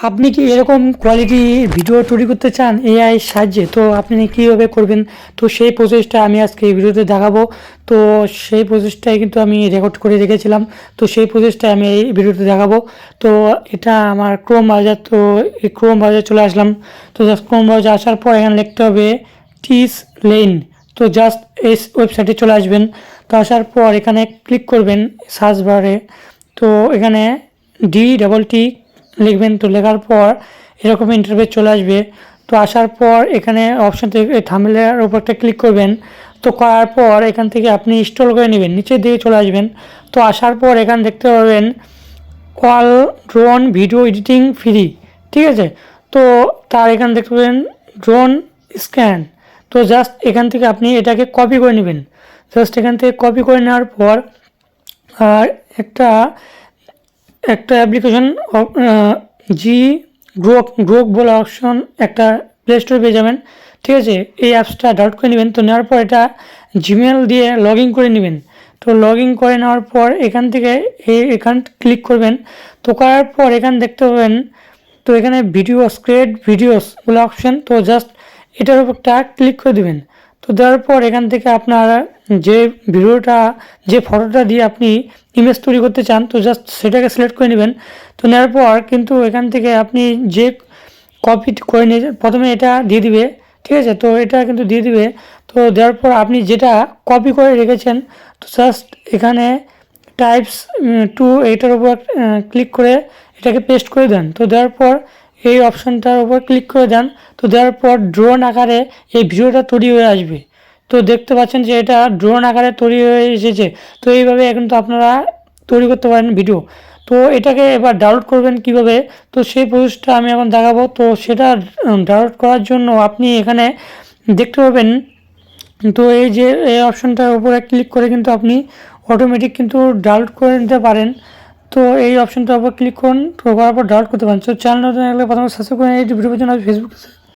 আপনি কি এরকম কোয়ালিটি ভিডিও তৈরি করতে চান? এআই সাহায্যে। তো আপনি কীভাবে করবেন? তো সেই প্রসেসটা আমি আজকে এই ভিডিওতে দেখাবো। তো সেই প্রসেসটাই কিন্তু আমি রেকর্ড করে রেখেছিলাম। তো সেই প্রসেসটা আমি এই ভিডিওতে দেখাবো। তো এটা আমার ক্রোম বাজার তো এই ক্রোম বাজার চলে আসলাম। তো জাস্ট ক্রোম বাজার আসার পর এখানে লিখতে হবে টিস লেন তো জাস্ট এই ওয়েবসাইটে চলে আসবেন। তো আসার পর এখানে ক্লিক করবেন সার্চ বারে তো এখানে ডি ডাবল টি লিখবেন। তো লেখার পর এরকম ইন্টারভিউ চলে আসবে। তো আসার পর এখানে অপশান থেকে থামলের উপর একটা ক্লিক করবেন। তো করার পর এখান থেকে আপনি ইনস্টল করে নেবেন। নিচের দিকে চলে আসবেন। তো আসার পর এখানে দেখতে পাবেন call drone video editing free ঠিক আছে? তো তার এখানে দেখতে পাবেন ড্রোন স্ক্যান তো জাস্ট এখান থেকে আপনি এটাকে কপি করে নেবেন। জাস্ট এখান থেকে কপি করে নেওয়ার পর আর একটা একটা অ্যাপ্লিকেশন জি গ্রোক গ্রোক বলে অপশন একটা প্লে স্টোরে পেয়ে যাবেন। ঠিক আছে, এই অ্যাপসটা ডাউনলোড করে নেবেন। তো নেওয়ার পর এটা জিমেল দিয়ে লগ ইন করে নেবেন। তো লগ ইন করে নেওয়ার পর এখান থেকে এই এখান ক্লিক করবেন। তো করার পর এখান দেখতে পাবেন, তো এখানে ভিডিও ক্রিয়েট ভিডিওস বলে অপশন তো জাস্ট এটার উপরটা ক্লিক করে দেবেন। তো দেওয়ার পর এখান থেকে আপনার যে ভিডিওটা, যে ফটোটা দিয়ে আপনি ইমেজ তৈরি করতে চান, তো জাস্ট সেটাকে সিলেক্ট করে নেবেন। তো নেওয়ার পর কিন্তু এখান থেকে আপনি যে কপি করে নিয়ে প্রথমে এটা দিয়ে দিবে, ঠিক আছে? তো এটা কিন্তু দিয়ে দিবে। তো দেওয়ার পর আপনি যেটা কপি করে রেখেছেন, তো জাস্ট এখানে টাইপস টু এইটার উপর ক্লিক করে এটাকে পেস্ট করে দেন। তো দেওয়ার পর এই অপশানটার উপর ক্লিক করে দেন। তো দেওয়ার পর ড্রোন আকারে এই ভিডিওটা তৈরি হয়ে আসবে। তো দেখতে পাচ্ছেন যে এটা ড্রোন আকারে তৈরি হয়ে এসেছে। তো এইভাবে কিন্তু আপনারা তৈরি করতে পারেন ভিডিও। তো এটাকে এবার ডাউনলোড করবেন কীভাবে? তো সেই প্রসেসটা আমি এখন দেখাবো। তো সেটা ডাউনলোড করার জন্য আপনি এখানে দেখতে পাবেন, তো এই যে, এই অপশানটার উপরে ক্লিক করে কিন্তু আপনি অটোমেটিক কিন্তু ডাউনলোড করে নিতে পারেন। তো এই অপশনটার উপর ক্লিক করুন, তো করার পর ডাউট করতে পারেন। তো চ্যানেল প্রথমে সাবস্ক্রাইব করে এই ভিডিও পর্যন্ত ফেসবুক